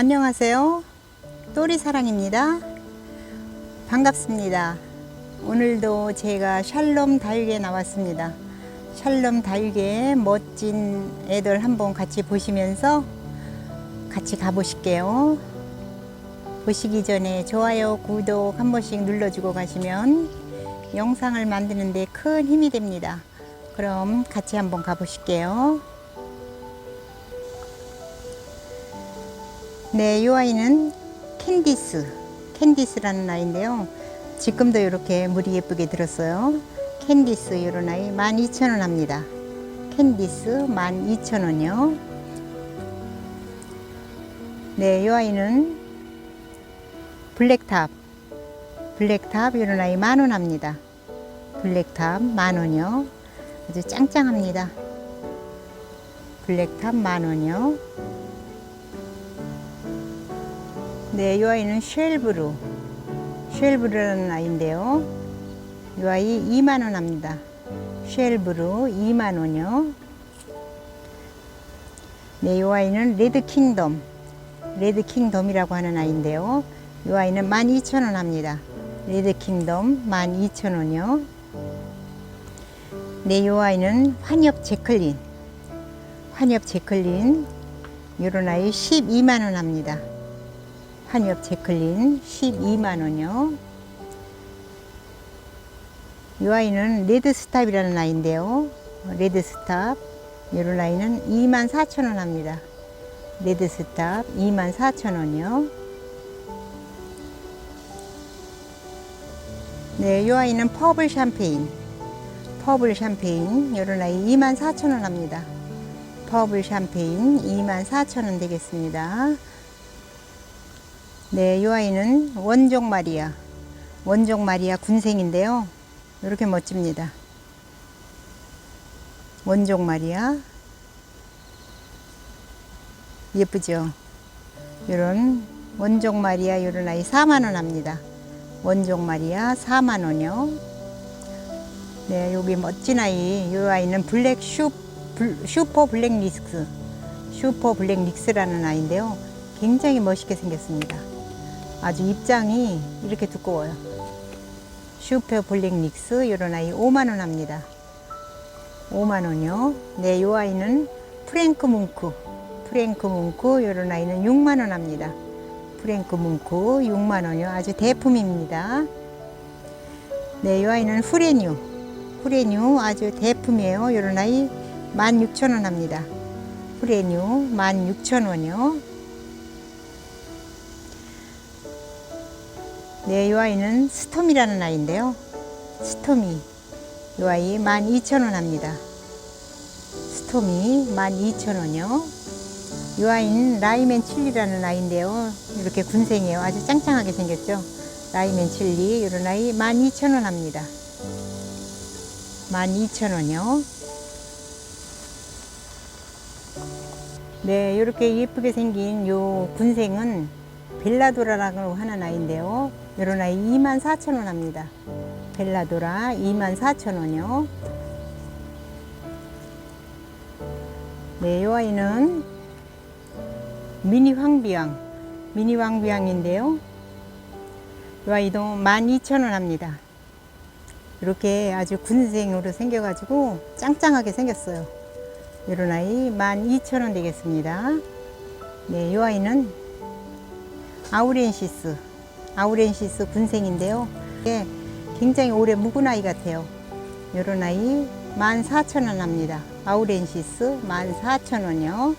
안녕하세요. 또리사랑입니다. 반갑습니다. 오늘도 제가 샬롬 다육에 나왔습니다. 샬롬 다육의 멋진 애들 한번 같이 보시면서 같이 가보실게요. 보시기 전에 좋아요, 구독 한 번씩 눌러주고 가시면 영상을 만드는데 큰 힘이 됩니다. 그럼 같이 한번 가보실게요. 네, 이 아이는 캔디스, 캔디스라는 아이인데요. 지금도 이렇게 물이 예쁘게 들었어요. 캔디스 이런 아이 12,000원 합니다. 캔디스 12,000원이요. 네, 이 아이는 블랙탑, 블랙탑 이런 아이 만원 합니다. 블랙탑 만원이요. 아주 짱짱합니다. 블랙탑 만원이요. 네, 이 아이는 쉘브루. 쉘브루라는 아이인데요. 이 아이 2만원 합니다. 쉘브루 2만원이요. 네, 이 아이는 레드 킹덤. 레드 킹덤이라고 하는 아이인데요. 이 아이는 12,000원 합니다. 레드 킹덤 12,000원이요. 네, 이 아이는 환엽 제클린. 환엽 제클린. 이런 아이 12만원 합니다. 한엽 제클린 12만원이요. 이 아이는 레드스탑이라는 아이인데요. 레드스탑. 이런 아이는 24,000원 합니다. 레드스탑 24,000원이요. 네, 이 아이는 퍼블 샴페인. 퍼블 샴페인. 이런 아이 24,000원 합니다. 퍼블 샴페인 24,000원 되겠습니다. 네, 이 아이는 원종 마리아. 원종 마리아 군생인데요. 이렇게 멋집니다. 원종 마리아. 예쁘죠? 이런 원종 마리아 이런 아이 4만원 합니다. 원종 마리아 4만원이요. 네, 여기 멋진 아이. 이 아이는 블랙 슈, 블, 슈퍼 블랙 릭스. 슈퍼 블랙 릭스라는 아이인데요. 굉장히 멋있게 생겼습니다. 아주 입장이 이렇게 두꺼워요. 슈퍼 블랙 닉스 이런 아이 5만원 합니다. 5만원이요. 네, 요 아이는 프랭크 뭉크. 프랭크 뭉크 이런 아이는 6만원 합니다. 프랭크 뭉크 6만원이요. 아주 대품입니다. 네, 요 아이는 후레뉴. 후레뉴 아주 대품이에요. 이런 아이 16,000원 합니다. 후레뉴 16,000원이요. 네, 이 아이는 스톰이라는 아이인데요. 스톰이. 이 아이 12,000원 합니다. 스톰이 12,000원이요. 이 아이는 라이맨 칠리라는 아이인데요. 이렇게 군생이에요. 아주 짱짱하게 생겼죠. 라이맨 칠리. 이런 아이 12,000원 합니다. 12,000원이요. 네, 이렇게 예쁘게 생긴 요 군생은 벨라도라라고 하는 아이인데요. 이런 아이 24,000원 합니다. 벨라도라 24,000원이요. 네, 이 아이는 미니 황비왕. 미니 황비왕인데요. 이 아이도 12,000원 합니다. 이렇게 아주 군생으로 생겨가지고 짱짱하게 생겼어요. 이런 아이 12,000원 되겠습니다. 네, 이 아이는 아우렌시스. 아우렌시스 군생인데요. 이게 굉장히 오래 묵은 아이 같아요. 이런 아이 14,000원 합니다. 아우렌시스 14,000원이요.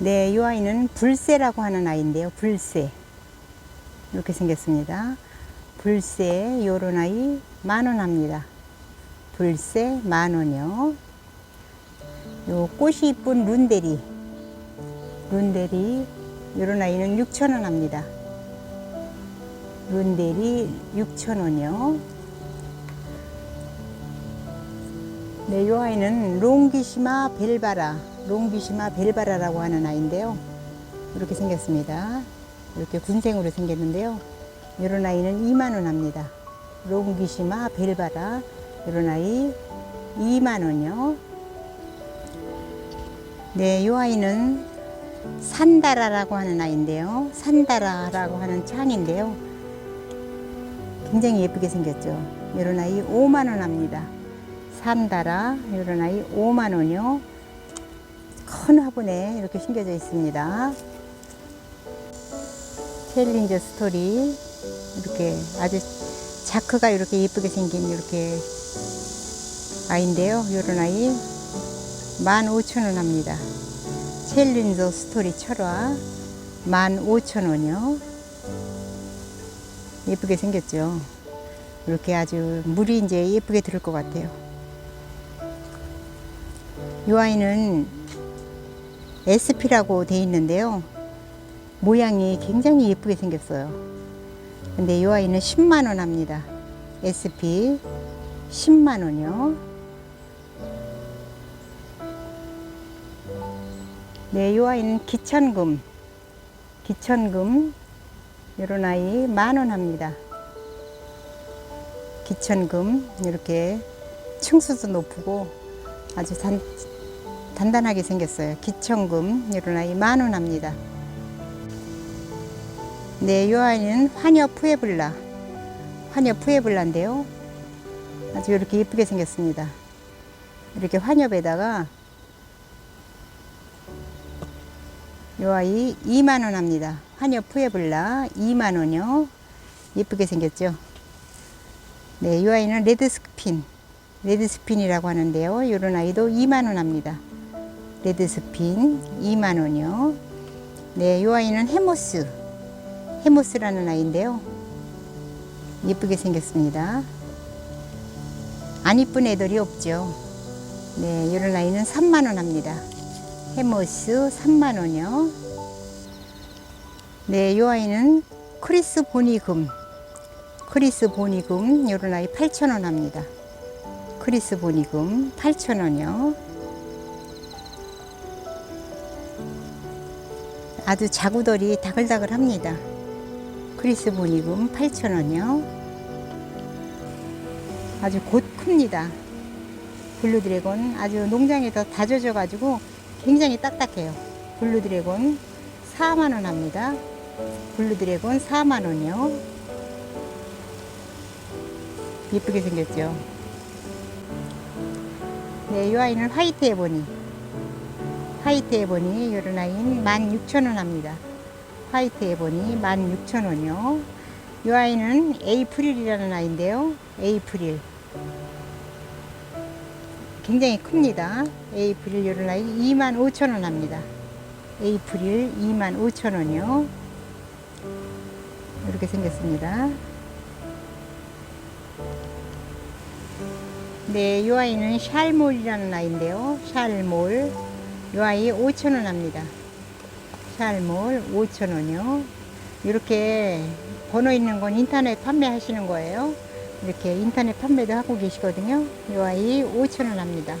네, 이 아이는 불새라고 하는 아이인데요. 불새. 이렇게 생겼습니다. 불새, 요런 아이 만 원 합니다. 불새 만 원이요. 요 꽃이 이쁜 룬데리. 룬데리, 요런 아이는 6,000원 합니다. 룬데리 6,000원이요. 네, 요 아이는 롱기시마 벨바라. 롱기시마 벨바라라고 하는 아이인데요. 이렇게 생겼습니다. 이렇게 군생으로 생겼는데요. 이런 아이는 2만원 합니다. 롱기시마 벨바라. 이런 아이 2만원이요. 네, 이 아이는 산다라라고 하는 아이인데요. 산다라라고 하는 창인데요. 굉장히 예쁘게 생겼죠. 이런 아이 5만 원 합니다. 산다라 이런 아이 5만 원이요. 큰 화분에 이렇게 심겨져 있습니다. 챌린저 스토리 이렇게 아주 자크가 이렇게 예쁘게 생긴 이렇게 아이인데요. 이런 아이 15,000원 합니다. 챌린저 스토리 철화 15,000원이요. 예쁘게 생겼죠. 이렇게 아주 물이 이제 예쁘게 들을 것 같아요. 이 아이는 SP라고 돼 있는데요. 모양이 굉장히 예쁘게 생겼어요. 근데 이 아이는 10만 원 합니다. SP 10만 원이요. 아이는 기천금. 기천금. 이런 아이 만 원 합니다. 기천금. 이렇게 층수도 높고 아주 단, 단단하게 생겼어요. 기천금. 이런 아이 만 원 합니다. 아이는 화녀 푸에블라. 화녀 푸에블라인데요. 아주 이렇게 예쁘게 생겼습니다. 이렇게 화nhập에다가 이 아이 2만 원 합니다. 화녀 푸에블라 2만 원이요. 예쁘게 생겼죠. 네, 이 아이는 레드 스핀, 레드 스핀이라고 하는데요. 이런 아이도 2만 원 합니다. 레드 스핀 2만 원이요. 네, 이 아이는 해모스, 해모스라는 아이인데요. 예쁘게 생겼습니다. 안 이쁜 애들이 없죠. 네, 이런 아이는 3만 원 합니다. 해머스 3만 원이요. 네, 이 아이는 크리스 보니금. 크리스 보니금 이런 아이 8천 원 합니다. 크리스 보니금 8천 원이요. 아주 자구들이 다글다글 합니다. 크리스 보니금 8천 원이요. 아주 곧 큽니다. 블루 드래곤 아주 농장에서 다져져 가지고 굉장히 딱딱해요. 블루 드래곤 4만 원 합니다. 블루 드래곤 4만 원이요. 예쁘게 생겼죠. 네, 이 아이는 화이트 에보니. 화이트 에보니 이런 아이는 16,000원 합니다. 화이트 에보니 16,000원이요. 이 아이는 에이프릴이라는 아이인데요. 에이프릴. 굉장히 큽니다. 에이프릴 이런 아이 25,000원 합니다. 에이프릴 25,000원이요. 이렇게 생겼습니다. 네, 이 아이는 샬몰이라는 아이인데요. 샬몰. 이 아이 5,000원 합니다. 샬몰 5,000원이요. 이렇게 번호 있는 건 인터넷 판매하시는 거예요. 이렇게 인터넷 판매도 하고 계시거든요. 이 아이 5,000원 합니다.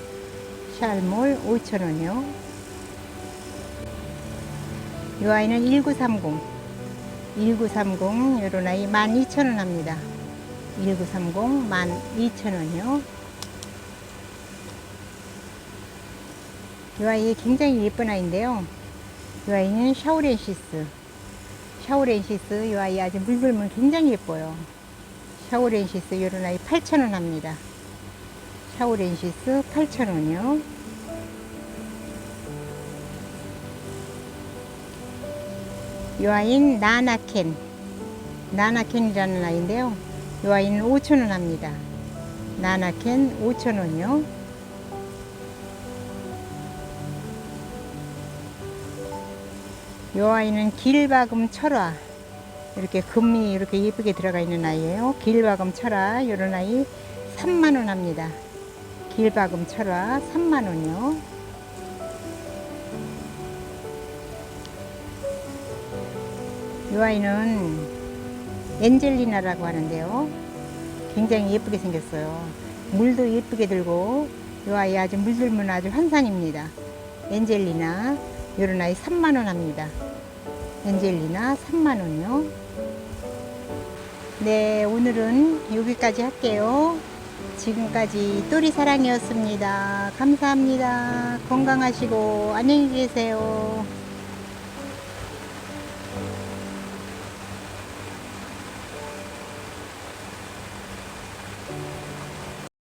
샬몰 5,000원이요. 이 아이는 1930. 1930 이런 아이 12,000원 합니다. 1930 12,000원이요. 이 아이 굉장히 예쁜 아이인데요. 이 아이는 샤오렌시스. 샤오렌시스 이 아이 아주 물불물 굉장히 예뻐요. 샤오렌시스 이런 아이 8,000원 합니다. 샤오렌시스 8,000원이요. 이 아이는 나나켄. 나나켄이라는 아이인데요. 이 아이는 5,000원 합니다. 나나켄 5,000원이요. 이 아이는 길박음 철화. 이렇게 금이 이렇게 예쁘게 들어가 있는 아이예요. 길박음 철화 이런 아이 3만 원 합니다. 길박음 철화 3만 원이요. 이 아이는 엔젤리나라고 하는데요. 굉장히 예쁘게 생겼어요. 물도 예쁘게 들고 이 아이 아주 물들면 아주 환상입니다. 엔젤리나 이런 아이 3만 원 합니다. 엔젤리나 3만 원이요. 네, 오늘은 여기까지 할게요. 지금까지 또리 사랑이었습니다. 감사합니다. 건강하시고 안녕히 계세요.